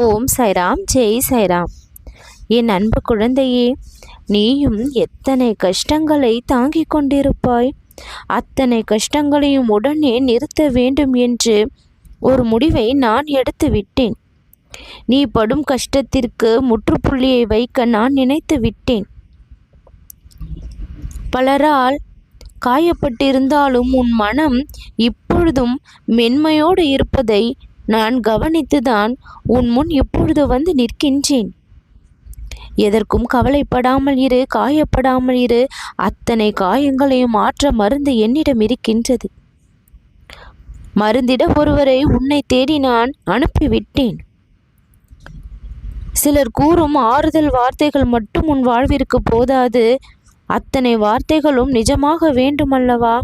ஓம் சைராம் ஜெய் சைராம். என் அன்பு குழந்தையே நீயும் எத்தனை கஷ்டங்களை தாங்கிக் கொண்டிருப்பாய்? அத்தனை கஷ்டங்களையும் உடனே நிறுத்த வேண்டும் என்று ஒரு முடிவை நான் எடுத்து விட்டேன். நீ படும் கஷ்டத்திற்கு முற்றுப்புள்ளியை வைக்க நான் நினைத்து விட்டேன். பலரால் காயப்பட்டிருந்தாலும் உன் மனம் இப்பொழுதும் மென்மையோடு இருப்பதை நான் கவனித்துதான் உன் முன் இப்பொழுது வந்து நிற்கின்றேன். எதற்கும் கவலைப்படாமல் இரு காயப்படாமல் இரு. அத்தனை காயங்களையும் மாற்ற மருந்து என்னிடம் இருக்கின்றது. மருந்திட ஒருவரை உன்னை தேடி நான் அனுப்பிவிட்டேன். சிலர் கூறும் ஆறுதல் வார்த்தைகள் மட்டும் உன் வாழ்விற்கு போதாது. அத்தனை வார்த்தைகளும் நிஜமாக வேண்டுமல்லவா?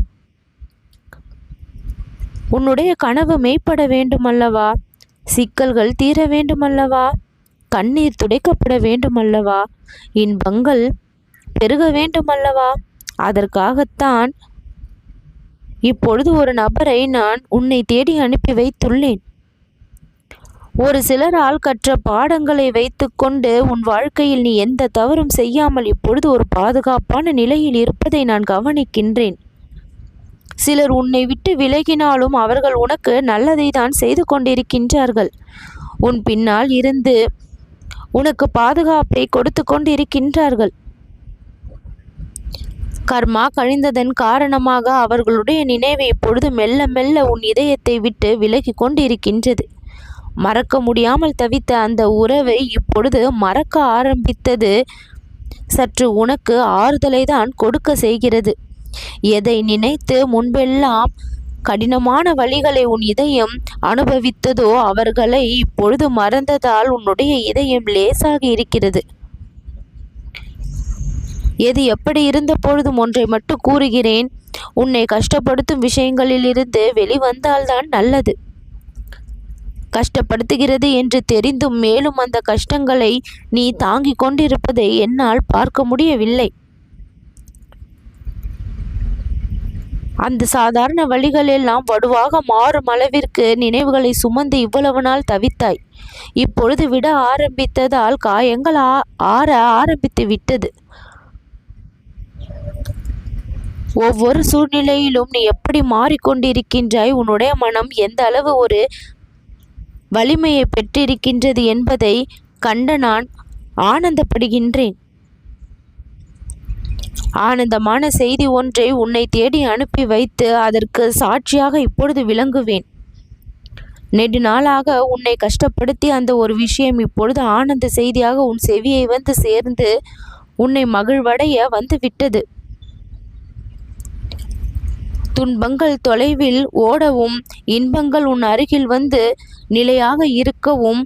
உன்னுடைய கனவு மெய்ப்பட வேண்டுமல்லவா? சிக்கல்கள் தீர வேண்டுமல்லவா? கண்ணீர் துடைக்கப்பட வேண்டுமல்லவா? இன்பங்கள் பெருக வேண்டுமல்லவா? அதற்காகத்தான் இப்பொழுது ஒரு நபரை நான் உன்னை தேடி அனுப்பி வைத்துள்ளேன். ஒரு சிலரால் கற்ற பாடங்களை வைத்துக்கொண்டு உன் வாழ்க்கையில் நீ எந்த தவறும் செய்யாமல் இப்பொழுது ஒரு பாதுகாப்பான நிலையில் இருப்பதை நான் கவனிக்கின்றேன். சிலர் உன்னை விட்டு விலகினாலும் அவர்கள் உனக்கு நல்லதை தான் செய்து கொண்டிருக்கின்றார்கள். உன் பின்னால் இருந்து உனக்கு பாதுகாப்பை கொடுத்து கொண்டிருக்கின்றார்கள். கர்மா கழிந்ததன் காரணமாக அவர்களுடைய நினைவை இப்பொழுது மெல்ல மெல்ல உன் இதயத்தை விட்டு விலகி கொண்டிருக்கின்றது. மறக்க முடியாமல் தவித்த அந்த உறவை இப்பொழுது மறக்க ஆரம்பித்தது சற்று உனக்கு ஆறுதலை தான் கொடுக்க செய்கிறது. எதை நினைத்து முன்பெல்லாம் கடினமான வழிகளை உன் இதயம் அனுபவித்ததோ அவர்களை இப்பொழுது மறந்ததால் உன்னுடைய இதயம் லேசாக இருக்கிறது. எது எப்படி இருந்த பொழுதும் ஒன்றை மட்டும் கூறுகிறேன். உன்னை கஷ்டப்படுத்தும் விஷயங்களிலிருந்து வெளிவந்தால்தான் நல்லது. கஷ்டப்படுத்துகிறது என்று தெரிந்தும் மேலும் அந்த கஷ்டங்களை நீ தாங்கிக் கொண்டிருப்பதை என்னால் பார்க்க முடியவில்லை. அந்த சாதாரண வழிகள் எல்லாம் வடுவாக மாறும் அளவிற்கு நினைவுகளை சுமந்து இவ்வளவு நாள் தவித்தாய். இப்பொழுது விட ஆரம்பித்ததால் காயங்கள் ஆற ஆரம்பித்து விட்டது. ஒவ்வொரு சூழ்நிலையிலும் நீ எப்படி மாறிக்கொண்டிருக்கின்றாய்? உன்னுடைய மனம் எந்த அளவு ஒரு வலிமையை பெற்றிருக்கின்றது என்பதை கண்ட நான் ஆனந்தப்படுகின்றேன். ஆனந்தமான செய்தி ஒன்றை உன்னை தேடி அனுப்பி வைத்து அதற்கு சாட்சியாக இப்பொழுது விளங்குவேன். நெடு நாளாக உன்னை கஷ்டப்படுத்தி அந்த ஒரு விஷயம் இப்பொழுது ஆனந்த செய்தியாக உன் செவியை வந்து சேர்ந்து உன்னை மகிழ்வடைய வந்து விட்டது. துன்பங்கள் தொலைவில் ஓடவும் இன்பங்கள் உன் அருகில் வந்து நிலையாக இருக்கவும்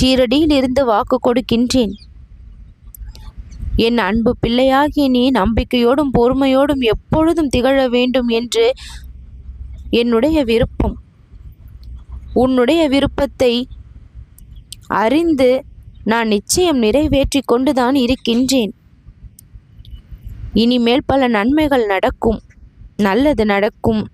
ஷீரடியில் இருந்து வாக்கு கொடுக்கின்றேன். என் அன்பு பிள்ளையாகி நீ நம்பிக்கையோடும் பொறுமையோடும் எப்பொழுதும் திகழ வேண்டும் என்று என்னுடைய விருப்பம். உன்னுடைய விருப்பத்தை அறிந்து நான் நிச்சயம் நிறைவேற்றி கொண்டுதான் இருக்கின்றேன். இனிமேல் பல நன்மைகள் நடக்கும் நல்லது நடக்கும்.